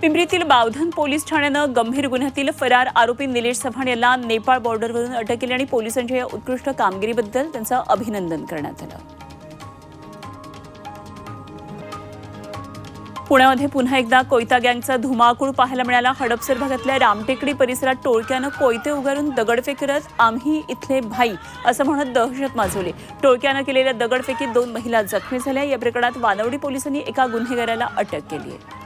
पिंपरीतील Bavdhan police ठाण्यानं गंभीर गुन्ह्यातील फरार आरोपी निलेश चव्हाण यांना नेपाळ बॉर्डरवरून अटक केली आणि पोलिसांच्या या उत्कृष्ट कामगिरीबद्दल त्यांचं अभिनंदन करण्यात आलं. पुण्यामध्ये पुन्हा एकदा कोयता गँगचा धुमाकूळ पाहायला मिळाला. हडपसर भागातल्या रामटेकडी परिसरात टोळक्यानं कोयते उगारून दगडफेक करत आम्ही इथले भाई असं म्हणत दहशत माजवली. टोळक्यानं केलेल्या दगडफेकीत दोन महिला जखमी झाल्या. या प्रकरणात वानवडी पोलिसांनी एका गुन्हेगाराला अटक केली आहे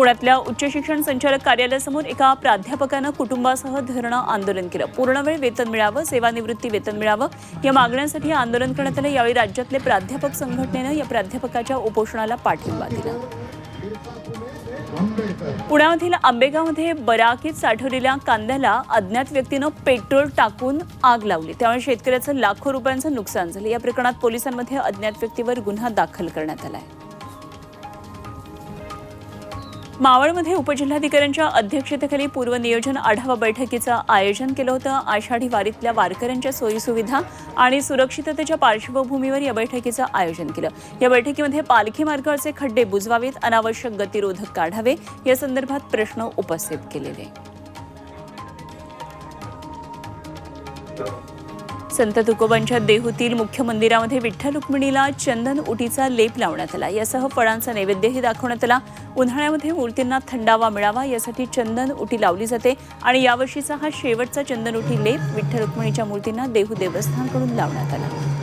पुण्यातल्या उच्च शिक्षण संचालक कार्यालयासमोर एका प्राध्यापकानं कुटुंबासह धरणं आंदोलन केलं. पूर्णवेळ वेतन मिळावं सेवानिवृत्ती वेतन मिळावं या मागण्यांसाठी आंदोलन करण्यात आलं. यावेळी राज्यातले प्राध्यापक संघटनेनं या प्राध्यापकाच्या उपोषणाला पाठिंबा दिला. पुण्यामधील आंबेगावमध्ये बराकीत साठवलेल्या कांद्याला अज्ञात व्यक्तीनं पेट्रोल टाकून आग लावली. त्यामुळे शेतकऱ्याचं लाखो रुपयांचं नुकसान झालं. या प्रकरणात पोलिसांमध्ये अज्ञात व्यक्तीवर गुन्हा दाखल करण्यात आला आहे मावळमध्ये उपजिल्हाधिकाऱ्यांच्या अध्यक्षतेखाली पूर्वनियोजन आढावा बैठकीचं आयोजन केलं होतं. आषाढी वारीतल्या वारकऱ्यांच्या सोयीसुविधा आणि सुरक्षिततेच्या पार्श्वभूमीवर या बैठकीचं आयोजन केलं. या बैठकीमध्ये पालखी मार्गावरचे खड्डे बुजवावेत अनावश्यक गतिरोधक काढावे या संदर्भात प्रश्न उपस्थित केलेले. संत तुकोबांच्या देहूतील मुख्य मंदिरामध्ये विठ्ठल रुक्मिणीला चंदन उटीचा लेप लावण्यात आला. यासह फळांचा नैवेद्यही दाखवण्यात आला. उन्हाळ्यामध्ये मूर्तींना थंडावा मिळावा यासाठी चंदन उटी लावली जाते आणि यावर्षीचा हा शेवटचा चंदन उटी लेप विठ्ठल रुक्मिणीच्या मूर्तींना देहू देवस्थानकडून लावण्यात आला.